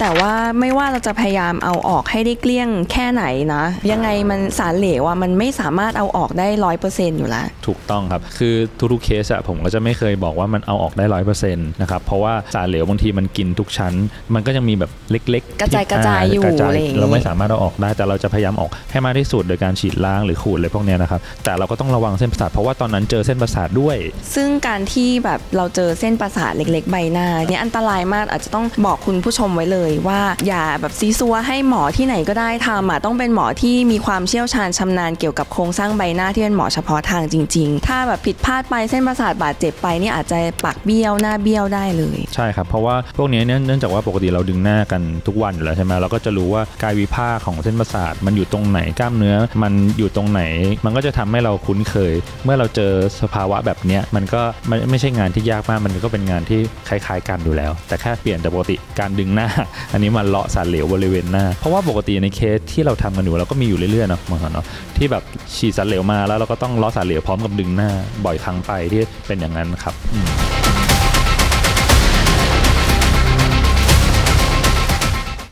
แต่ว่าไม่ว่าเราจะพยายามเอาออกให้ได้เกลี้ยงแค่ไหนนะ ยังไงมันสารเหลวอะมันไม่สามารถเอาออกได้ร้อยเปอร์เซ็นต์อยู่แล้ว ถูกต้องครับ คือทุกๆเคสอะผมก็จะไม่เคยบอกว่ามันเอาออกได้ร้อยเปอร์เซ็นต์นะครับ เพราะว่าสารเหลวบางทีมันกินทุกชั้น มันก็ยังมีแบบเล็กๆ กระจายที่กระจายอยู่กระจอะไรอย่างงี้เราไม่สามารถเอาออกได้ แต่เราจะพยายามออกให้มากที่สุดโดยการฉีดล้างหรือขูดอะไรพวกเนี้ยนะครับ แต่เราก็ต้องระวังเส้นประสาทเพราะว่าตอนนั้นเจอเส้นประสาทด้วย ซึ่งการที่แบบเราเจอเส้นประสาทเล็ก ๆ ใบหน้าเนี่ยอันตรายมากอาจจะต้องบอกคุณผู้ชมไว้เลยว่าอย่าแบบซีซัวให้หมอที่ไหนก็ได้ทำอะต้องเป็นหมอที่มีความเชี่ยวชาญชำนาญเกี่ยวกับโครงสร้างใบหน้าที่เป็นหมอเฉพาะทางจริง ๆ ถ้าแบบผิดพลาดไปเส้นประสาทบาดเจ็บไปนี่อาจจะปากเบี้ยวหน้าเบี้ยวได้เลย ใช่ครับ เพราะว่าพวกนี้เนื่องจากว่าปกติเราดึงหน้ากันทุกวันอยู่แล้วใช่ไหมเราก็จะรู้ว่ากายวิภาคของเส้นประสาทมันอยู่ตรงไหนกล้ามเนื้อ มันอยู่ตรงไหน มันก็จะทำให้เราคุ้นเคย เมื่อเราเจอสภาวะแบบนี้มันก็ไม่ไม่ใช่งานที่ยากมากมันก็เป็นงานที่คล้าย ๆ กันอยู่แล้ว แต่แค่เปลี่ยนจากปกติการดึงหน้าอันนี้มาเลาะสารเหลวบริเวณหน้า เพราะว่าปกติในเคสที่เราทำกันอยู่เราก็มีอยู่เรื่อยๆเนาะหมอสอนเนาะที่แบบฉีดสารเหลวมาแล้วเราก็ต้องเลาะสารเหลวพร้อมกับดึงหน้าบ่อยครั้งไปที่เป็นอย่างนั้นครับอื